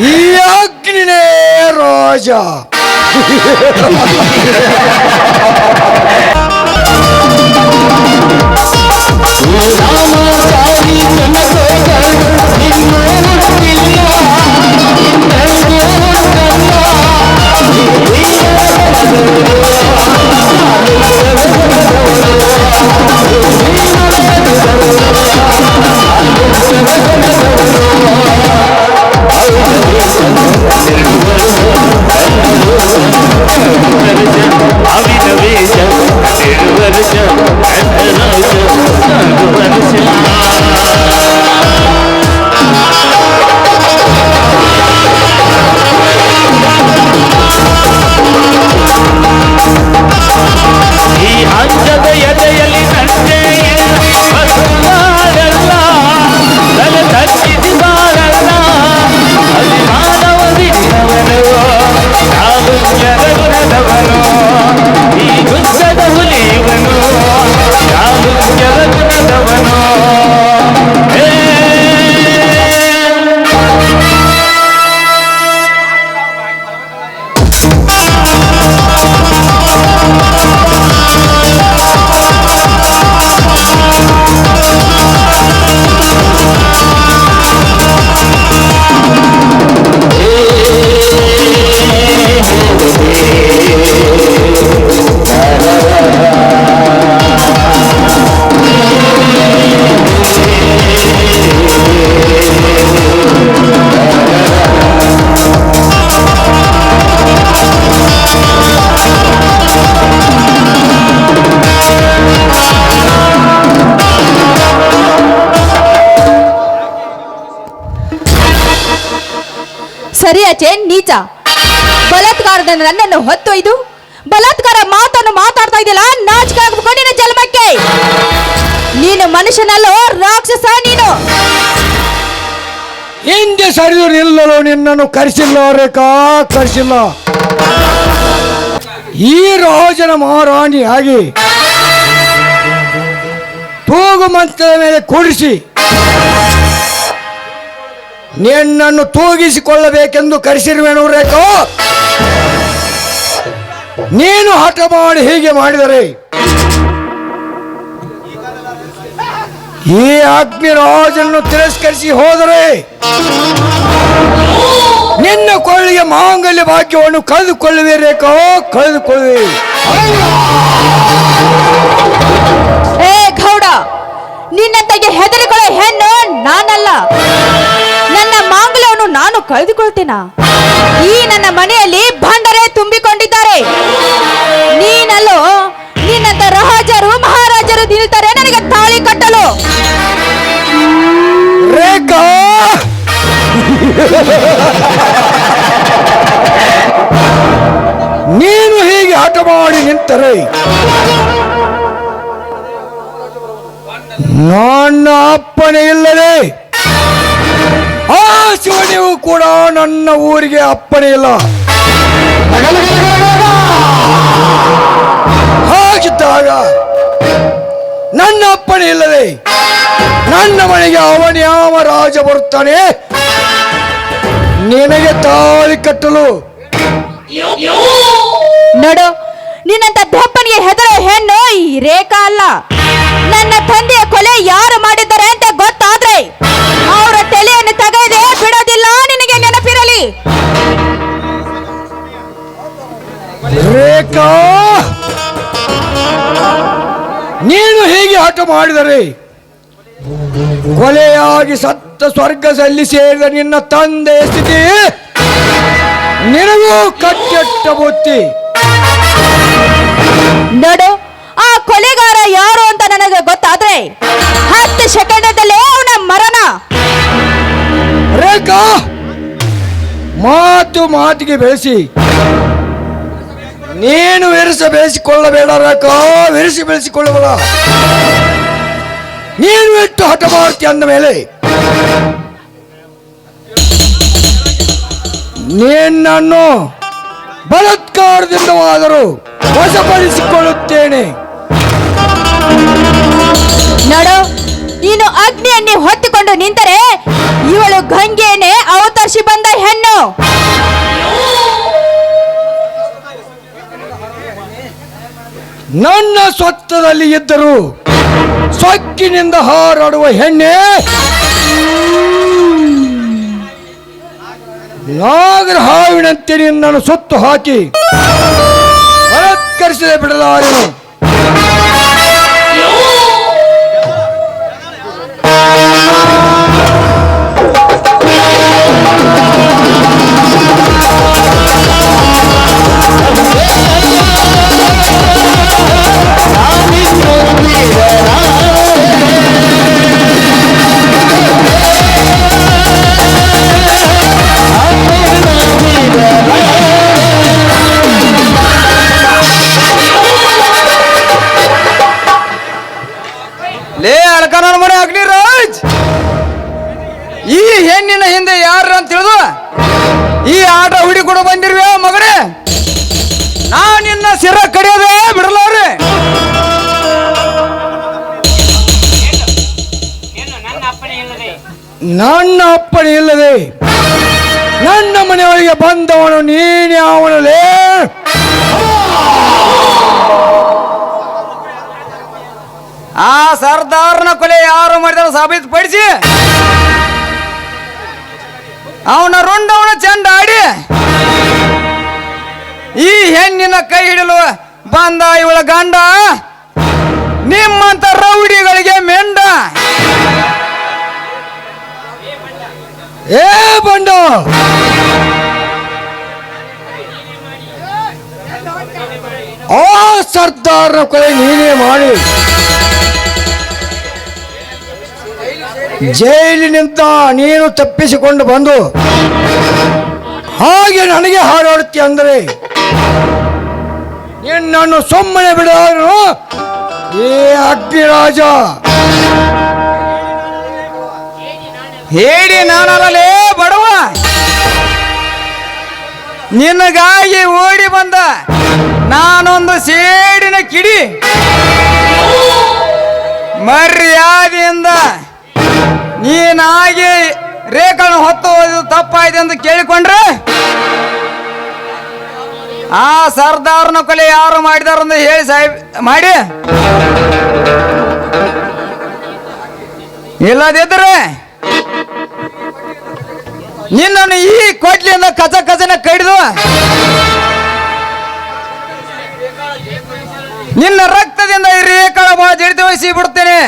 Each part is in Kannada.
ಈ ಅಗ್ನಿನೇ ರಾಜ ಅವಿನವೇಶ అవినవేశం నిర్వర్షం కంఠనాశం సర్వ ಸರಿಯಾಚೆ ನೀಚ. ಬಲಾತ್ಕಾರದ ನನ್ನನ್ನು ಹೊತ್ತೊಯ್ದು, ಬಲಾತ್ಕಾರ ಮಾತನ್ನು ಮಾತಾಡ್ತಾ ಇದೆಯಲ್ಲ, ನಾಚಿಕೆ ಆಗ್ಬೇಕು ಜನ್ಮಕ್ಕೆ. ನೀನು ಮನುಷ್ಯನಲ್ಲೋ, ರಾಕ್ಷಸ ನೀನು. ಹಿಂದೆ ಸರಿದು ನಿಲ್ಲಲು ನಿನ್ನನ್ನು ಕರೆಸಿಲ್ಲ, ರೇಖಾ, ಕರೆಸಿಲ್ಲ. ಈ ರಾಜನ ಮಹಾರಾಣಿಯಾಗಿ ತೂಗು ಮಂಚದ ಮೇಲೆ ಕೂಡಿಸಿ ನಿನ್ನನ್ನು ತೂಗಿಸಿಕೊಳ್ಳಬೇಕೆಂದು ಕರೆಸಿರುವೆನು ರೇಖೋ. ನೀನು ಹಠ ಮಾಡಿ ಹೀಗೆ ಮಾಡಿದರೆ ಈ ಅಗ್ನಿರಾಜನ್ನು ತಿರಸ್ಕರಿಸಿ ಹೋದರೆ ನಿನ್ನ ಕೊಳ್ಳಿಗೆ ಮಾಂಗಲ್ಯ ಭಾಗ್ಯವನ್ನು ಕಳೆದುಕೊಳ್ಳುವೆ ರೇಖೋ, ಕಳೆದುಕೊಳ್ಳುವೆ. ಏ ಗೌಡ ಹೆದರಿಕೊಳ್ಳೋ ಹೆಣ್ಣು ನಾನಲ್ಲ. ನಾನು ಕಳೆದುಕೊಳ್ತೇನ? ಈ ನನ್ನ ಮನೆಯಲ್ಲಿ ಭಂಡರೆ ತುಂಬಿಕೊಂಡಿದ್ದಾರೆ. ನೀನಲ್ಲೋ ನಿನ್ನಂತ ರಾಜರು ಮಹಾರಾಜರು ನಿಲ್ತಾರೆ, ನನಗೆ ತಾಳಿ ಕಟ್ಟಲು. ನೀನು ಹೀಗೆ ಹಠ ಮಾಡಿ ನಿಂತರೆ. ನನ್ನ ಅಪ್ಪನೇ ಇಲ್ಲದೆ ಶಿವನಿಗೂ ಕೂಡ? ನನ್ನ ಊರಿಗೆ ಅಪ್ಪಣೆ ಇಲ್ಲ. ಹಾಗಿದ್ದಾಗ ನನ್ನ ಅಪ್ಪಣೆ ಇಲ್ಲದೆ ನನ್ನ ಮನೆಗೆ ಅವನ ಯಾವ ರಾಜ ಬರುತ್ತಾನೆ? ನಿನಗೆ ತಾಳಿ ಕಟ್ಟಲು. ನಡು, ನಿನ್ನಂತ ದಪ್ಪನಿಗೆ ಹೆದರೋ ಹೆಣ್ಣು ಈ ರೇಖಾ ಅಲ್ಲ. ನನ್ನ ತಂದೆಯ ಕೊಲೆ ಯಾರು ಮಾಡಿದ್ದಾರೆ ಅಂತ ಗೊತ್ತಾದ್ರೆ ಅವರ ತಲೆಯನ್ನು ತಗದೆ ಬಿಡೋದಿಲ್ಲ ನಿನಗೆ ನೆನಪಿರಲಿ. ರೇಖಾ! ನೀನು ಹೀಗೆ ಹಠ ಮಾಡಿದರೆ ಕೊಲೆಯಾಗಿ ಸತ್ತ ಸ್ವರ್ಗದಲ್ಲಿ ಸೇರಿದ ನಿನ್ನ ತಂದೆ ಸ್ಥಿತಿ ನಿನಗೂ ಕಟ್ಟೆಟ್ಟ ಬುತ್ತಿ. ನೋಡು ಆ ಕೊಲೆಗಾರ ಯಾರು ನನಗೆ ಗೊತ್ತಾದ್ರೆ ಹತ್ತು ಸೆಕೆಂಡದಲ್ಲೇ ಅವನ ಮರಣ. ರೇಖಾ, ಮಾತು ಮಾತಿಗೆ ಬೆಳೆಸಿ ನೀನು ವಿರಸ ಬೆಳೆಸಿಕೊಳ್ಳಬೇಡ ರೇಖಾ, ವಿರಸಿ ಬೆಳೆಸಿಕೊಳ್ಳಬೇಡ ನೀನು ಎಷ್ಟು ಹಠ ಮಾಡ್ತಿ ಅಂದ ಮೇಲೆ ನಿನ್ನನ್ನು ಬಲತ್ಕಾರದಿಂದವಾದರೂ ವಶಪಡಿಸಿಕೊಳ್ಳುತ್ತೇನೆ. ನೋಡು, ನೀನು ಅಗ್ನಿಯನ್ನೇ ಹೊತ್ತುಕೊಂಡು ನಿಂತರೆ ಇವಳು ಗಂಗೆಯನ್ನೇ ಅವತರಿಸಿ ಬಂದ ಹೆಣ್ಣು. ನನ್ನ ಸ್ವತ್ತದಲ್ಲಿ ಇದ್ದರು ಸೊಕ್ಕಿನಿಂದ ಹಾರಾಡುವ ಹೆಣ್ಣೆ? ನಾಗರ ಹಾವಿನಂತೆ ನಿನ್ನನ್ನು ಸುತ್ತು ಹಾಕಿ ಬಲಾತ್ಕರಿಸದೆ ಬಿಡಲಾರೆನು? ನಾ ನಿನ್ನ ಸಿರ ಕಡಿಯೋದೇ ಬಿಡಲಾರೆ ನನ್ನ ಅಪ್ಪಣೆ ಇಲ್ಲದೆ ನನ್ನ ಮನೆಯೊಳಗೆ ಬಂದವನು ನೀನೇ ಅವನಲ್ಲೇ ಆ ಸರ್ದಾರ್ನ ಕೊಲೆ ಯಾರು ಮಾಡಿದಾರ ಸಾಬೀತುಪಡಿಸಿ ಅವನ ರುಂಡವನ ಚಂಡ ಆಡಿ ಈ ಹೆಣ್ಣಿನ ಕೈ ಹಿಡಲು ಬಂದ ಇವಳ ಗಂಡ, ನಿಮ್ಮಂತ ರೌಡಿಗಳಿಗೆ ಮೆಂಡ. ಏ ಬಂಡು! ಆ ಸರ್ದಾರ ಕೊಲೆ ನೀನೇ ಮಾಡಿ. ಜೈಲಿನಿಂದ ನೀನು ತಪ್ಪಿಸಿಕೊಂಡು ಬಂದು ಹಾಗೆ ನನಗೆ ಹಾರಾಡುತ್ತಿ ಅಂದರೆ? ನಿನ್ನನ್ನು ಸುಮ್ಮನೆ ಬಿಡೋರು ಏ ಅಗ್ನಿರಾಜ ಹೇಳಿ ನಾನಲ್ಲೇ ಬಡವ. ನಿನಗಾಗಿ ಓಡಿ ಬಂದ ನಾನೊಂದು ಸೇಡಿನ ಕಿಡಿ. ಮರ್ಯಾದೆಯಿಂದ ನೀನಾಗಿ ರೇಖನ ಹೊತ್ತು ಹೋದ ತಪ್ಪಾಯ್ತು ಎಂದು ಕೇಳಿಕೊಂಡ್ರೆ? ಆ ಸರ್ದಾರ್ನ ಕೊಲೆ ಯಾರು ಮಾಡಿದಾರಂತ ಹೇಳಿ ಸಾಹೇಬ್, ಮಾಡಿ. ಇಲ್ಲದಿದ್ರೆ ನಿನ್ನನ್ನು ಈ ಕೊಡ್ಲಿಯಿಂದ ಕಚ ಕಚನ ಕಡಿದು ನಿನ್ನ ರಕ್ತದಿಂದ ಈ ರೇಖಳ ಬಹಳ ಜಡಿತ ವಹಿಸಿ ಬಿಡ್ತೇನೆ.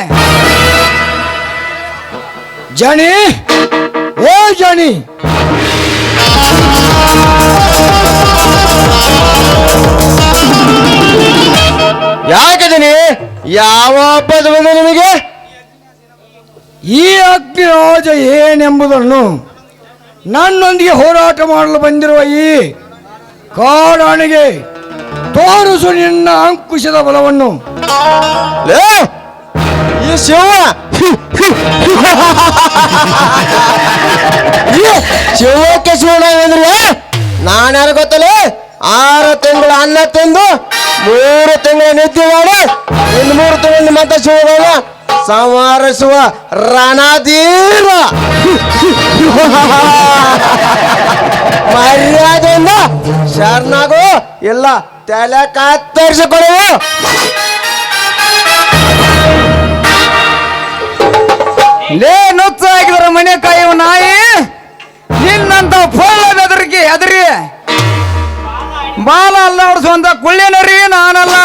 ಜಣಿ ಓ ಜಾನಿ ಯಾಕದನಿ ಯಾವ ಹಬ್ಬದ ಬಂದ ನಿಮಗೆ ಈ ಅಗ್ನಿರಾಜ ಏನೆಂಬುದನ್ನು ನನ್ನೊಂದಿಗೆ ಹೋರಾಟ ಮಾಡಲು ಬಂದಿರುವ ಈ ಕಾಡಾಣಿಗೆ ತೋರಿಸು ನಿನ್ನ ಅಂಕುಶದ ಬಲವನ್ನು ಈ ಶಿವ ಶಿವಕ್ಕೆ ಯಾರು ಗೊತ್ತಲ್ಲ ಆರು ತಿಂಗಳು ಅನ್ನ ತಿಂದು ಮೂರು ತಿಂಗಳ ನಿದ್ದೆ ಮಾಡಿ ಇನ್ನು ಮೂರು ತಿಂಗಳು ಮತ್ತೆ ಶಿವಗೌಡ ಸಂಹರಿಸುವ ರಣಧೀರ ಮರ್ಯಾದೆಯಿಂದ ಶರಣಾಗು. ಇಲ್ಲ ತಲೆ ಕತ್ತರಿಸಿಕೊಳ್ಳುವು ಲೇ, ನುಚ್ಚ ಹಾಕಿದ್ರ ಮನೆ ಕಾಯುವ ನಾಯಿ, ನಿನ್ನಂತ ಫೋಲ್ ಬೆದರಿಕೆ ಹೆದರಿ. ಬಾಲ ಅಲ್ಲಾಡಿಸುವಂತ ಕುಳ್ಳಿನರಿ ನಾನಲ್ಲ.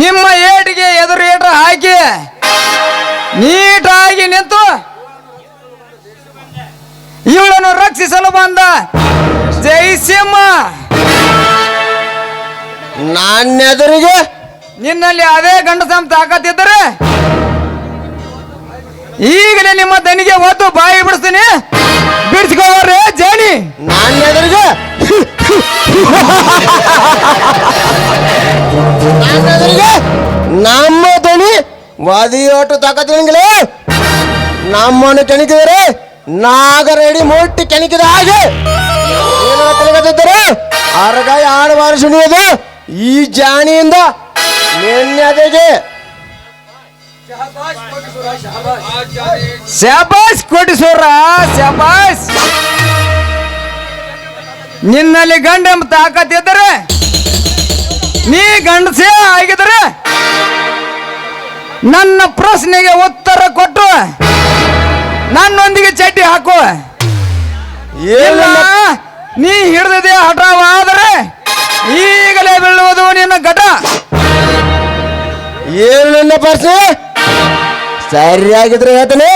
ನಿಮ್ಮ ಏಟಿಗೆ ಎದುರು ಏಟ ಹಾಕಿ ನೀಟಾಗಿ ನಿಂತು ಇವಳನ್ನು ರಕ್ಷಿಸಲು ಬಂದ ಜೈಸಿಂಹ ನಾನೆದುರಿಗೆ? ನಿನ್ನಲ್ಲಿ ಅದೇ ಗಂಡಸಂ ತಾಕತ್ತಿದ್ದರೆ ಈಗಲೇ ನಿಮ್ಮ ದನಿಗೆ ಒತ್ತು ಬಾಯಿ ಬಿಡಿಸ್ತೀನಿ. ಬಿಡಿಸ್ಕೋರ್ರೆ ಜೇನಿ. ನನ್ನ ಎದುರಿಗೆ ನಮ್ಮ ಧ್ವನಿ ಒದಿಯೋಟು ತಕತಿಂಗ್ಲೆ ನಮ್ಮನ್ನು ಕೆಣಕಿದರೆ ನಾಗರಡಿ ಮುಟ್ಟಿ ಕೆಣಕಿದ ಹಾಗೆ. ಏನೋ ಕೆಣಕತ್ತಿದ್ದರೆ ಆಡು ಸುಣಿಯೋದು ಈ ಜಾಣಿಯಿಂದ ನೆನ್ನೆದೆಗೆ ಶಾಬಾಸ್ ಕೊಡಿಸೋರ ಶಾಬಾಸ್ ನಿನ್ನಲ್ಲಿ ಗಂಡ ಎಂಬ ತಾಕತ್ತಿದ್ದರೆ ನೀ ಗಂಡಸೇ ಆಗಿದ್ರೆ ನನ್ನ ಪ್ರಶ್ನೆಗೆ ಉತ್ತರ ಕೊಟ್ಟು ನನ್ನೊಂದಿಗೆ ಚಟ್ಟಿ ಹಾಕು. ಇಲ್ಲ ನೀ ಹಿಡಿದಿದೆ ಹಠವಾದರೆ ಈಗಲೇ ಬೀಳುವುದು ನಿನ್ನ ಘಟ. ಏನು ನಿನ್ನ ಪ್ರಶ್ನೆ ಸರಿಯಾಗಿದ್ರೆ ಹೇಳ್ತಾನೆ.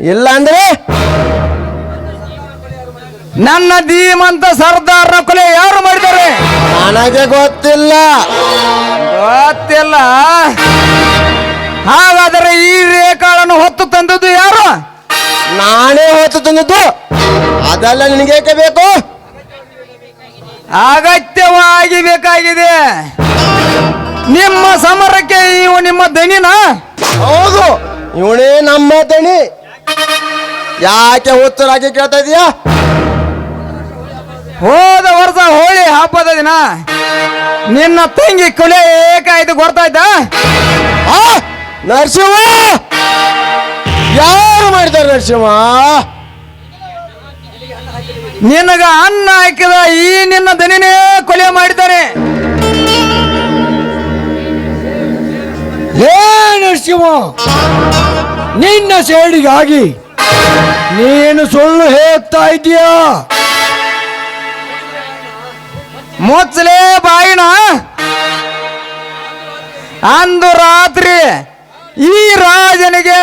ಇಲ್ಲ ಅಂದ್ರೆ? ನನ್ನ ಧೀಮಂತ ಸರ್ದಾರ್ನ ಕೊಲೆ ಯಾರು ಮಾಡಿದ್ದಾರೆ? ನನಗೆ ಗೊತ್ತಿಲ್ಲ. ಗೊತ್ತಿಲ್ಲ. ಹಾಗಾದರೆ ಈ ರೇಖಾಳನ್ನು ಹೊತ್ತು ತಂದದ್ದು ಯಾರು? ನಾನೇ ಹೊತ್ತು ತಂದದ್ದು. ಅದೆಲ್ಲ ನಿನಗೇಕೆ ಬೇಕು? ಅಗತ್ಯವಾಗಿ ಬೇಕಾಗಿದೆ. ನಿಮ್ಮ ಸಮರಕ್ಕೆ ಇವು ನಿಮ್ಮ ದನಿನ? ಹೌದು. ಇವನೇ ನಮ್ಮ ದಣಿ. ಯಾಕೆ ಉತ್ತರಾಗಿ ಕೇಳ್ತಾ ಇದೀಯಾ? ಹೋದ ವರ್ಷ ಹೋಳಿ ಹಬ್ಬದ ದಿನ ನಿನ್ನ ತಂಗಿ ಕೊಲೆ ಏಕಾಯ್ತು ಕೊಡ್ತಾ ಆ, ನರಸಿಂಹ! ಯಾರು ಮಾಡಿದ್ದಾರೆ ನರಸಿಂಹ? ನಿನಗ ಅನ್ನ ಹಾಕಿದ ಈ ನಿನ್ನ ದನಿನೇ ಕೊಲೆ ಮಾಡಿದ್ದಾರೆ. ಹೇ ನರಸಿಂಹ? ನಿನ್ನ ಸೇಡಿಗಾಗಿ ನೀನು ಸುಳ್ಳು ಹೇಳ್ತಾ ಇದೀಯ ಮುಚ್ಚಲೇ ಬಾಯಿನ. ಅಂದು ರಾತ್ರಿ ಈ ರಾಜನಿಗೆ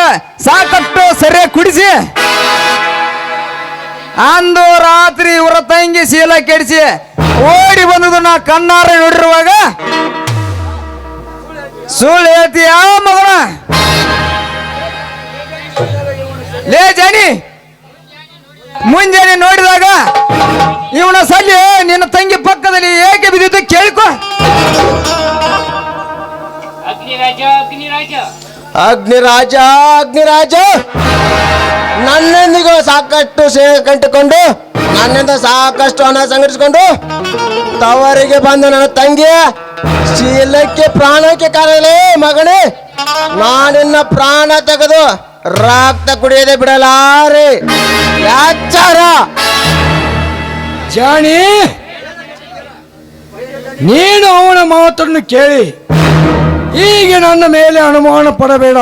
ಸಾಕಷ್ಟು ಸೆರೆ ಕುಡಿಸಿ, ಅಂದು ರಾತ್ರಿ ಇವರ ತಂಗಿ ಶೀಲ ಕೆಡಿಸಿ ಓಡಿ ಬಂದದು ನಾ ಕಣ್ಣಾರ ನೋಡಿರುವಾಗ ಸುಳ್ಳು ಹೇಳ್ತೀಯ ಮಗನ ಲೇ ಜಾನಿ ಮುಂಜಾನೆ ನೋಡಿದಾಗ ಇವನ ಸಲ್ಲಿ ನಿನ್ನ ತಂಗಿ ಪಕ್ಕದಲ್ಲಿ ಏಕೆ ಬಿದ್ದಿದ್ದು ಕೇಳಿಕೊ. ಅಗ್ನಿರಾಜ ಅಗ್ನಿರಾಜ. ಅಗ್ನಿರಾಜ ಅಗ್ನಿರಾಜ. ನನ್ನೊಂದಿಗೂ ಸಾಕಷ್ಟು ಸೇ ಕಂಟಿಕೊಂಡು ನನ್ನಿಂದ ಸಾಕಷ್ಟು ಹಣ ಸಂಘಟಿಸಿಕೊಂಡು ತವರಿಗೆ ಬಂದ ನನ್ನ ತಂಗಿ ಶೀಲಕ್ಕೆ ಪ್ರಾಣಕ್ಕೆ ಕಾರಣಲೇ ಮಗನೇ. ನಾನಿನ್ನ ಪ್ರಾಣ ತೆಗೆದು ರಕ್ತ ಕುಡಿಯದೆ ಬಿಡಲಾರೆ. ಯಾಚಾರ? ಜಾಣಿ, ನೀನು ಅವನ ಮಾತನ್ನು ಕೇಳಿ. ಈಗ ನನ್ನ ಮೇಲೆ ಅನುಮಾನ ಪಡಬೇಡ.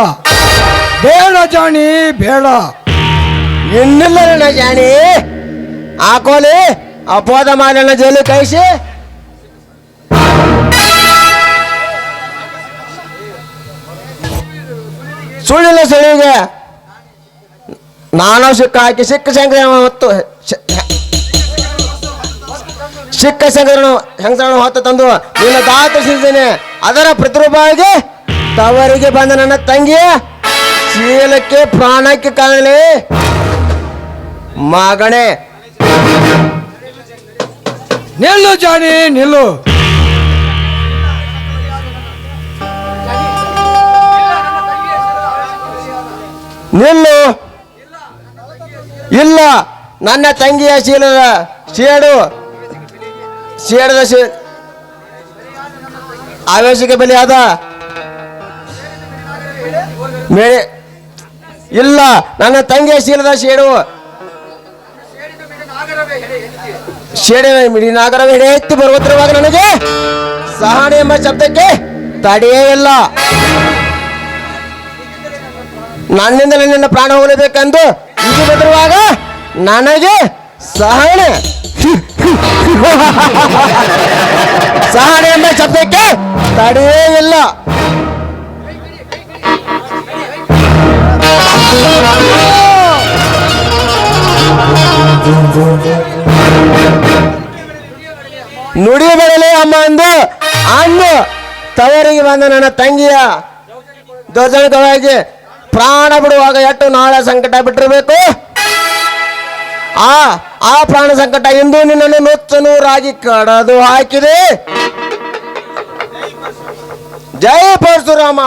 ಬೇಡ ಜಾಣಿ, ಬೇಡ. ಇನ್ನಿಲ್ಲ ಜಾಣಿ. ಹಾಕೋಲಿ ಅಪೋದ ಮಾಲನ್ನ ಜೈಲು ಕಳಿಸಿ ಸುಳ್ಳಿಲ್ಲ ಸುಳ್ಳಿಗೆ ನಾನು ಸಿಕ್ಕ ಹಾಕಿ ಸಿಕ್ಕ ಸಂಕ್ರಮ ಹೊತ್ತು ಸಿಕ್ಕ ಸಂಕ್ರಮ ಸಂಕ್ರಮ ಹೊತ್ತು ತಂದು ನಿನ್ನ ದಾಖಲಿಸಿದ್ದೇನೆ ಅದರ ಪ್ರತಿರೂಪವಾಗಿ ತವರಿಗೆ ಬಂದ ನನ್ನ ತಂಗಿ ಚೀಲಕ್ಕೆ ಪ್ರಾಣಕ್ಕೆ ಕಾಣಲಿ. ಮಗಣೆ ನಿಲ್ಲು ಜಾಣಿ, ನಿಲ್ಲು. ನಿಲ್ಲು. ಇಲ್ಲ. ನನ್ನ ತಂಗಿಯ ಶೀಲದ ಶೇಡು. ಶೇಡದ ಶೇ ಆವೇಶಕ್ಕೆ ಬೆಲೆ ಮೇಳೆ. ಇಲ್ಲ. ನನ್ನ ತಂಗಿಯ ಶೀಲದ ಶೇಡು. ಶೇಡಿನ ಮಿಡಿ ನಾಗರ ಹೆಡೆ ಎತ್ತಿ ನನಗೆ ಸಹನೆ ಎಂಬ ಶಬ್ದಕ್ಕೆ ತಡೆಯೇ ಇಲ್ಲ. ನನ್ನಿಂದಲೇ ನಿನ್ನ ಪ್ರಾಣ ಹೋಗಲೇಬೇಕೆಂದು ಇದು ಬೆದರುವಾಗ ನನಗೆ ಸಹನೆ. ಸಹನೆ ಎಂಬ ಶಬ್ದಕ್ಕೆ ತಡೆಯೇ ಇಲ್ಲ. ನುಡಿ ಬರಲಿ ಅಮ್ಮ ಅಂದು ಅಂದು ತವರಿಗೆ ಬಂದ ನನ್ನ ತಂಗಿಯ ದೌರ್ಜನ್ಯವಾಗಿ ಪ್ರಾಣ ಬಿಡುವಾಗ ಎಷ್ಟು ನಾಳೆ ಸಂಕಟ ಬಿಟ್ಟಿರಬೇಕು? ಆ ಆ ಪ್ರಾಣ ಸಂಕಟ ಇಂದು ನಿನ್ನನ್ನು ನುಚ್ಚು ನೂರಾಗಿ ಕಡದು ಹಾಕಿದೆ. ಜೈ ಪರಶುರಾಮ.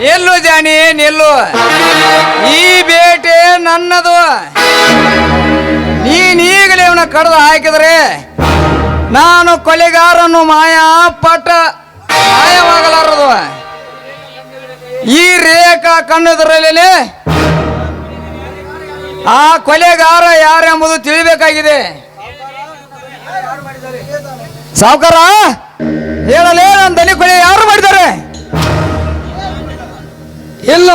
ನಿಲ್ಲು ಜಾನಿ, ನಿಲ್ಲು. ಈ ಬೇಟೆ ನನ್ನದು. ನೀನೀಗಲೇ ಇವನ ಕಡದು ಹಾಕಿದರೆ ನಾನು ಕೊಲೆಗಾರನು ಮಾಯಾ ಪಟ್ಟ ಮಾಯವಾಗಲಾರದು ಈ ರೇಖಾ ಕಣ್ಣದರಲ್ಲೇ ಆ ಕೊಲೆಗಾರ ಯಾರೆಂಬುದು ತಿಳಿಬೇಕಾಗಿದೆ. ಸಾವುಕಾರ ಹೇಳಲೇ ನನ್ನ ದಲಿ ಕೊಲೆ ಯಾರು ಮಾಡಿದ್ದಾರೆ? ಇಲ್ಲ,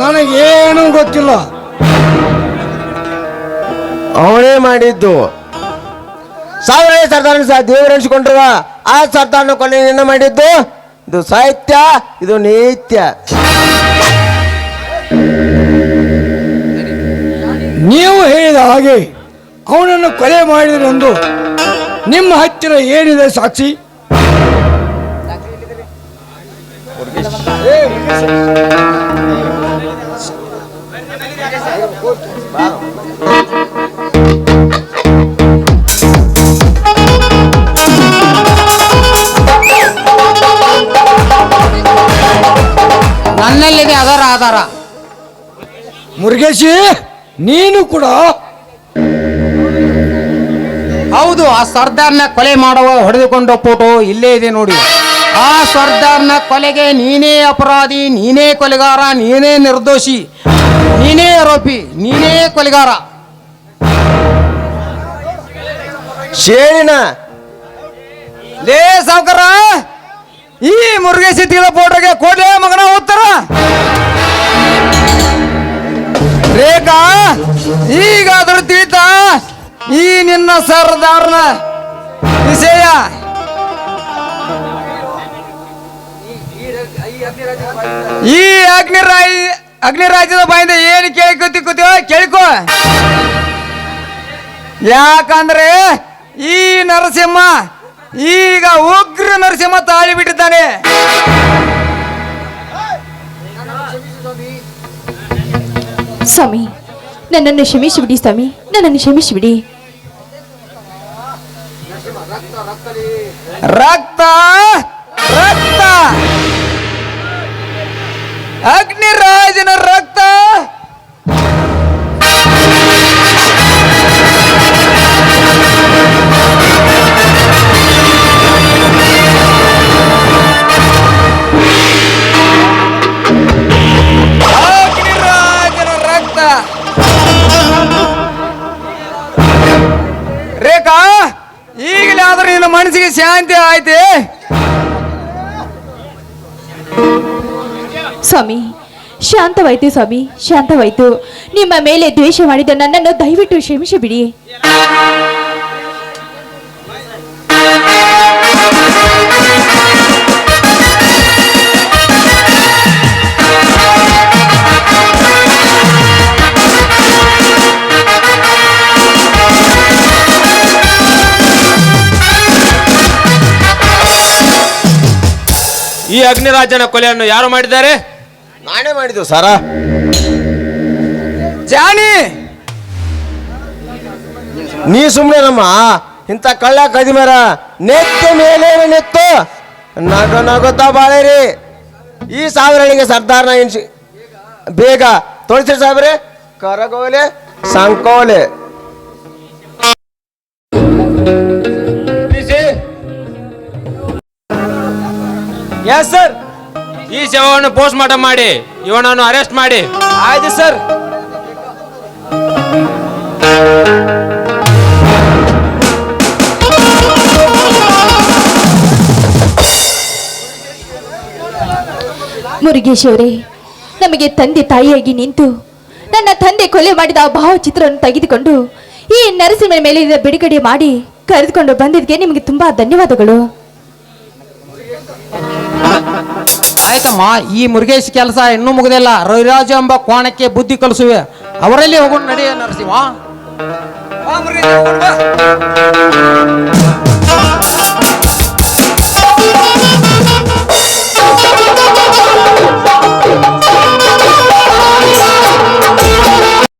ನನಗೇನು ಗೊತ್ತಿಲ್ಲ. ಅವನೇ ಮಾಡಿದ್ದು. ಸಾವಿರ ಸರ್ದಾರ ದೇವರು ಎಣಿಸ್ಕೊಂಡ್ರುವ ಆ ಸರ್ದಾರನ ಕೊನೆ ನಿನ್ನ ಮಾಡಿದ್ದು? ಇದು ಸಾಹಿತ್ಯ ಇದು ನಿತ್ಯ. ನೀವು ಹೇಳಿದ ಹಾಗೆ ಅವನನ್ನು ಕೊಲೆ ಮಾಡಿದರೆಂದು ನಿಮ್ಮ ಹತ್ತಿರ ಏನಿದೆ ಸಾಕ್ಷಿ? ಆಧಾರ. ಮುರುಗೇಶಿ ನೀನು ಕೂಡ ಹೌದು ಆ ಸರ್ದಾರ್ನ ಕೊಲೆ ಮಾಡುವ ಹೊಡೆದುಕೊಂಡ ಫೋಟೋ ಇಲ್ಲೇ ಇದೆ ನೋಡಿ. ಆ ಸರ್ದಾರ್ನ ಕೊಲೆಗೆ ನೀನೇ ಅಪರಾಧಿ ನೀನೇ ಕೊಲೆಗಾರ ನೀನೇ ನಿರ್ದೋಷಿ ನೀನೇ ಆರೋಪಿ ನೀನೇ ಕೊಲೆಗಾರ. ಶೇಳಿನ ಲೇ ಸಾವುಕಾರ ಈ ಮುರುಗೇಶಿ ತಿಳಿದ ಫೋಟೋಗೆ ಕೋಟೆ ಮಗನ ಉತ್ತರ. ರೇಖಾ ಈಗ ಅದ್ರ ತಿಳಿತಾ ಈ ನಿನ್ನ ಸರ್ದಾರ್ನ ವಿಷಯ. ಈ ಅಗ್ನಿರಾಯ, ಅಗ್ನಿರಾಜ್ಯದ ಬಾಯಿಂದ ಏನು ಕೇಳಿಕೊತಿ ಕೂತೀವೋ ಕೇಳಿಕೋ. ಯಾಕಂದ್ರೆ ಈ ನರಸಿಂಹ, ಈಗ ಉಗ್ರ ನರಸಿಂಹ ತಾಳಿ ಬಿಟ್ಟಿದ್ದಾನೆ. ಸ್ವಾಮಿ ನನ್ನನ್ನು ಕ್ಷಮಿಸಿಬಿಡಿ ಸ್ವಾಮಿ ನನ್ನನ್ನು ಕ್ಷಮಿಸಿಬಿಡಿ. ರಕ್ತ ರಕ್ತ. ಅಗ್ನಿರಾಜನ ರಕ್ತ. ಮನಸ್ಸಿಗೆ ಶಾಂತಿ ಆಯ್ತೆ? ಸ್ವಾಮಿ ಶಾಂತವಾಯ್ತು ಸ್ವಾಮಿ ಶಾಂತವಾಯ್ತು. ನಿಮ್ಮ ಮೇಲೆ ದ್ವೇಷ ಮಾಡಿದ ನನ್ನನ್ನು ದಯವಿಟ್ಟು ಕ್ಷಮಿಸಿಬಿಡಿ. ಈ ಅಗ್ನಿರಾಜನ ಕೊಲೆಯನ್ನು ಯಾರು ಮಾಡಿದ್ದಾರೆ? ನಾನೇ ಮಾಡಿದ್ದು ಸರ. ಜಾನಿ! ನೀ ಸುಮ್ಮನೆ ನಮ್ಮ ಇಂಥ ಕಳ್ಳ ಕದಿಮರ ನೆತ್ತ ಮೇಲೆ ನೆತ್ತು ನಗ ನಗುತ್ತಾ ಬಾಳಿರಿ. ಈ ಸಾವಿರಳಿಗೆ ಸರ್ದಾರ್ನ ಎನ್ಸಿ ಬೇಗ ತೋರಿಸ್ರಿ ಸಾಬ್ರೆ ಕರಗೋಲೆ ಸಂಕೋಲೆ. ಎಸ್ ಸರ್ ಈ ಶವವನ್ನು ಪೋಸ್ಟ್ ಮಾರ್ಟಮ್ ಮಾಡಿ ಇವನನ್ನು ಅರೆಸ್ಟ್ ಮಾಡಿ. ಆಯ್ತು ಸರ್ ಮುರುಗೇಶ್ ಅವರೇ ನಮಗೆ ತಂದೆ ತಾಯಿಯಾಗಿ ನಿಂತು ನನ್ನ ತಂದೆ ಕೊಲೆ ಮಾಡಿದ ಆ ಭಾವಚಿತ್ರವನ್ನು ತೆಗೆದುಕೊಂಡು ಈ ನರಸಿಂಹನ ಮೇಲೆ ಬಿಡುಗಡೆ ಮಾಡಿ ಕರೆದುಕೊಂಡು ಬಂದಿದ್ದಕ್ಕೆ ನಿಮಗೆ ತುಂಬಾ ಧನ್ಯವಾದಗಳು. ಆಯ್ತಮ್ಮ, ಈ ಮುರುಗೇಶ್ ಕೆಲಸ ಇನ್ನೂ ಮುಗಿದಿಲ್ಲ. ರವಿರಾಜು ಎಂಬ ಕೋಣಕ್ಕೆ ಬುದ್ಧಿ ಕಲಿಸುವೆ. ಅವರಲ್ಲಿ ಹೋಗೋಣ ನಡೆಯ ನರಸಿಂಹ.